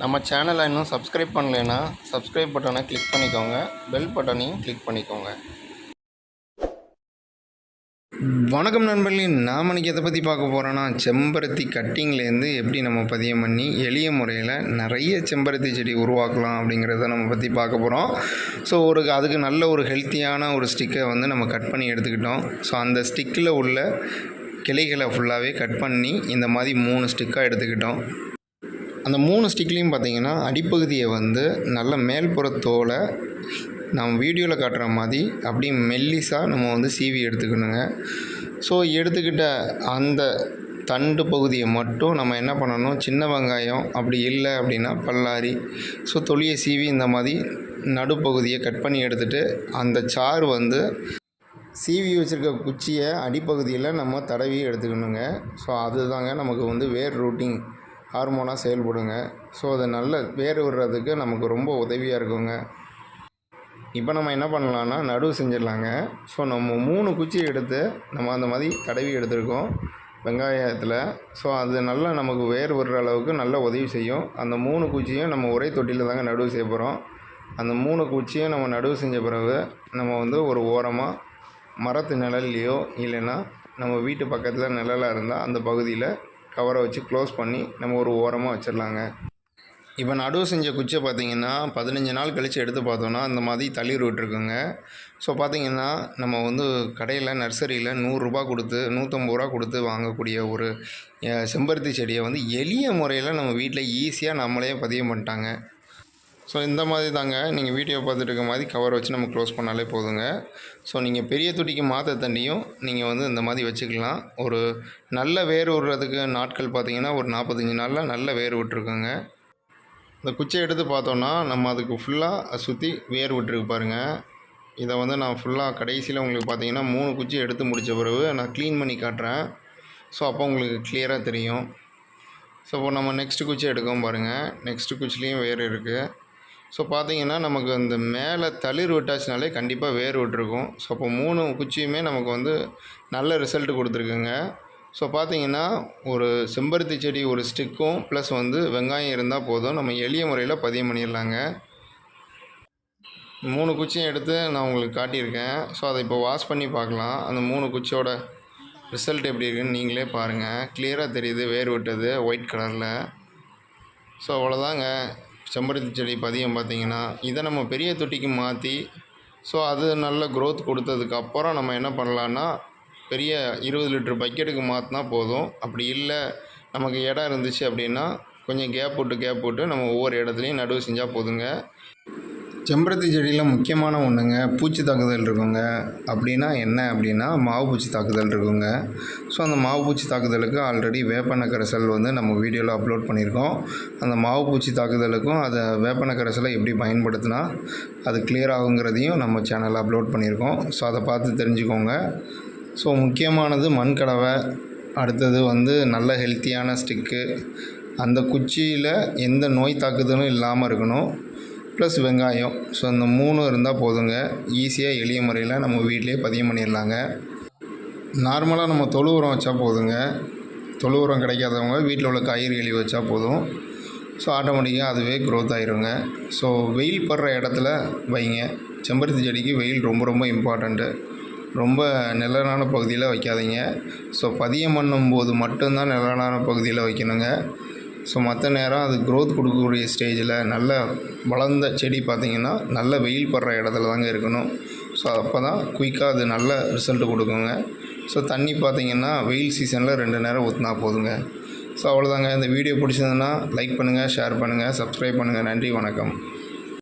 நம்ம சேனலை இன்னும் சப்ஸ்கிரைப் பண்ணலைன்னா சப்ஸ்கிரைப் பட்டனை கிளிக் பண்ணிக்கோங்க. பெல் பட்டனையும் கிளிக் பண்ணிக்கோங்க. வணக்கம் நண்பர்களே நாம் இன்னைக்கு எதை பற்றி பார்க்க போகிறோன்னா செம்பருத்தி கட்டிங்லேருந்து எப்படி நம்ம பதியம் பண்ணி எளிய முறையில் நிறைய செம்பருத்தி செடி உருவாக்கலாம் அப்படிங்கிறத நம்ம பற்றி பார்க்க போகிறோம் ஸோ ஒரு அதுக்கு நல்ல ஒரு ஹெல்த்தியான ஒரு ஸ்டிக்கை வந்து நம்ம கட் பண்ணி எடுத்துக்கிட்டோம். ஸோ அந்த ஸ்டிக்கில் உள்ள கிளைகளை ஃபுல்லாகவே கட் பண்ணி இந்த மாதிரி மூணு ஸ்டிக்காக எடுத்துக்கிட்டோம். அந்த மூணு ஸ்டிக்லேயும் பார்த்தீங்கன்னா அடிப்பகுதியை வந்து நல்ல மேல்புற தோலை நம்ம வீடியோவில் காட்டுற மாதிரி அப்படியே மெல்லிஸாக நம்ம வந்து சீவி எடுத்துக்கணுங்க. ஸோ எடுத்துக்கிட்ட அந்த தண்டு பகுதியை மட்டும் நம்ம என்ன பண்ணணும்? சின்ன வெங்காயம் அப்படி இல்லை அப்படின்னா பல்லாரி. ஸோ தொலியை சீவி இந்த மாதிரி நடுப்பகுதியை கட் பண்ணி எடுத்துகிட்டு அந்த சாறு வந்து சீவி வச்சுருக்க குச்சியை அடிப்பகுதியில் நம்ம தடவி எடுத்துக்கணுங்க. ஸோ அதுதாங்க நமக்கு வந்து வேர் ரூட்டிங் ஹார்மோனாக செயல்படுங்க. ஸோ அது நல்ல வேர் விடுறதுக்கு நமக்கு ரொம்ப உதவியாக இருக்குங்க. இப்போ நம்ம என்ன பண்ணலான்னா நடுவு செஞ்சிடலாங்க. ஸோ நம்ம மூணு குச்சி எடுத்து நம்ம அந்த மாதிரி தடவி எடுத்திருக்கோம் வெங்காயத்தில். ஸோ அது நல்லா நமக்கு வேர் விடுற அளவுக்கு நல்லா உதவி செய்யும். அந்த மூணு குச்சியும் நம்ம ஒரே தொட்டியில் தாங்க நடுவு செய்ய போகிறோம் அந்த மூணு குச்சியும் நம்ம நடுவு செஞ்ச பிறகு நம்ம வந்து ஒரு ஓரமாக மரத்து நிழல்லையோ இல்லைன்னா நம்ம வீட்டு பக்கத்தில் நிழலாக இருந்தால் அந்த பகுதியில் கவரை வச்சு க்ளோஸ் பண்ணி நம்ம ஒரு ஓரமாக வச்சிடலாங்க இப்போ நடுவு செஞ்ச குச்சை பார்த்தீங்கன்னா பதினஞ்சு நாள் கழித்து எடுத்து பார்த்தோன்னா இந்த மாதிரி தளிர் விட்டுருக்குங்க. ஸோ பார்த்திங்கன்னா நம்ம வந்து கடையில் நர்சரியில் நூறுரூபா கொடுத்து நூற்றம்பது ரூபா கொடுத்து வாங்கக்கூடிய ஒரு செம்பருத்தி செடியை வந்து எளிய முறையில் நம்ம வீட்டில் ஈஸியாக நம்மளே பதியம் பண்ணிட்டாங்க. ஸோ இந்த மாதிரி தாங்க நீங்கள் வீடியோ பார்த்துட்டு இருக்க மாதிரி கவர் வச்சு நம்ம க்ளோஸ் பண்ணாலே போதுங்க. ஸோ நீங்கள் பெரிய தொட்டிக்கு மாற்ற தண்டியும் நீங்கள் வந்து இந்த மாதிரி வச்சுக்கலாம். ஒரு நல்ல வேர் விடுறதுக்கு நாட்கள் பார்த்திங்கன்னா ஒரு நாற்பத்தஞ்சு நாளில் நல்ல வேர் விட்டுருக்குங்க. இந்த குச்சியை எடுத்து பார்த்தோன்னா நம்ம அதுக்கு ஃபுல்லாக சுற்றி வேர் விட்டுருக்கு பாருங்கள் இதை வந்து நான் ஃபுல்லாக கடைசியில் உங்களுக்கு பார்த்தீங்கன்னா மூணு குச்சி எடுத்து முடித்த பிறகு நான் க்ளீன் பண்ணி காட்டுறேன். ஸோ அப்போ உங்களுக்கு கிளியராக தெரியும். ஸோ இப்போ நம்ம நெக்ஸ்ட் குச்சி எடுக்கவும் பாருங்கள் நெக்ஸ்ட்டு குச்சிலையும் வேறு இருக்குது ஸோ பார்த்திங்கன்னா நமக்கு அந்த மேலே தளிர் விட்டாச்சுனாலே கண்டிப்பாக வேர் விட்டுருக்கும். ஸோ அப்போ மூணு குச்சியுமே நமக்கு வந்து நல்ல ரிசல்ட் கொடுத்துருக்குங்க. ஸோ பார்த்தீங்கன்னா ஒரு செம்பருத்தி செடி ஒரு ஸ்டிக்கும் ப்ளஸ் வந்து வெங்காயம் இருந்தால் போதும். நம்ம எளிய முறையில் பதியம் பண்ணிடலாங்க. மூணு குச்சியும் எடுத்து நான் உங்களுக்கு காட்டியிருக்கேன். ஸோ அதை இப்போ வாஷ் பண்ணி பார்க்கலாம். அந்த மூணு குச்சியோட ரிசல்ட் எப்படி இருக்குன்னு நீங்களே பாருங்கள் கிளியராக தெரியுது வேர் விட்டது ஒயிட் கலரில் ஸோ அவ்வளோதாங்க செம்பருத்தி செடி பதியம் பார்த்தீங்கன்னா இதை நம்ம பெரிய தொட்டிக்கு மாற்றி ஸோ அது நல்ல க்ரோத் கொடுத்ததுக்கப்புறம் நம்ம என்ன பண்ணலான்னா பெரிய இருபது லிட்டர் பக்கெட்டுக்கு மாற்றினா போதும். அப்படி இல்லை நமக்கு இடம் இருந்துச்சு அப்படின்னா கொஞ்சம் கேப் விட்டு கேப் விட்டு நம்ம ஒவ்வொரு இடத்துலையும் நடுவு செஞ்சால் போதுங்க. செம்பருத்தி செடியில் முக்கியமான ஒன்றுங்க பூச்சி தாக்குதல் இருக்குங்க. அப்படின்னா என்ன அப்படின்னா மாவு பூச்சி தாக்குதல் இருக்குங்க. ஸோ அந்த மாவு பூச்சி தாக்குதலுக்கு ஆல்ரெடி வேப்பணக்கரைசல் வந்து நம்ம வீடியோவில் அப்லோட் பண்ணியிருக்கோம். அந்த மாவு பூச்சி தாக்குதலுக்கும் அதை வேப்பணக்கரைசலை எப்படி பயன்படுத்தினா அது கிளியர் ஆகுங்கிறதையும் நம்ம சேனலில் அப்லோட் பண்ணியிருக்கோம். ஸோ அதை பார்த்து தெரிஞ்சுக்கோங்க. ஸோ முக்கியமானது மண்கடவை அடுத்தது வந்து நல்ல ஹெல்த்தியான ஸ்டிக்கு அந்த குச்சியில் எந்த நோய் தாக்குதலும் இல்லாமல் இருக்கணும். ப்ளஸ் வெங்காயம். ஸோ இந்த மூணும் இருந்தால் போதுங்க. ஈஸியாக எளிய முறையில் நம்ம வீட்டிலே பதியம் பண்ணிடலாங்க. நார்மலாக நம்ம தொழு உரம் வச்சா போதுங்க. தொழு உரம் கிடைக்காதவங்க வீட்டில் உள்ள காய்கறி வச்சா போதும். ஸோ ஆட்டோமேட்டிக்காக அதுவே க்ரோத் ஆயிருங்க. ஸோ வெயில் படுற இடத்துல வைங்க. செம்பருத்தி செடிக்கு வெயில் ரொம்ப ரொம்ப இம்பார்ட்டண்ட்டு ரொம்ப நிழலான பகுதியில் வைக்காதீங்க. ஸோ பதியம் பண்ணும்போது மட்டும்தான் நிழலான பகுதியில் வைக்கணுங்க. ஸோ மற்ற நேரம் அது க்ரோத் கொடுக்கக்கூடிய ஸ்டேஜில் நல்ல வளர்ந்த செடி பார்த்திங்கன்னா நல்ல வெயில் படுற இடத்துல தாங்க இருக்கணும். ஸோ அப்போ தான் குயிக்காக அது நல்ல ரிசல்ட் கொடுக்குங்க. ஸோ தண்ணி பார்த்திங்கன்னா வெயில் சீசனில் ரெண்டு நேரம் ஊற்றினா போதுங்க. ஸோ அவ்வளோதாங்க இந்த வீடியோ பிடிச்சதுன்னா லைக் பண்ணுங்கள் ஷேர் பண்ணுங்கள் சப்ஸ்கிரைப் பண்ணுங்கள் நன்றி வணக்கம்.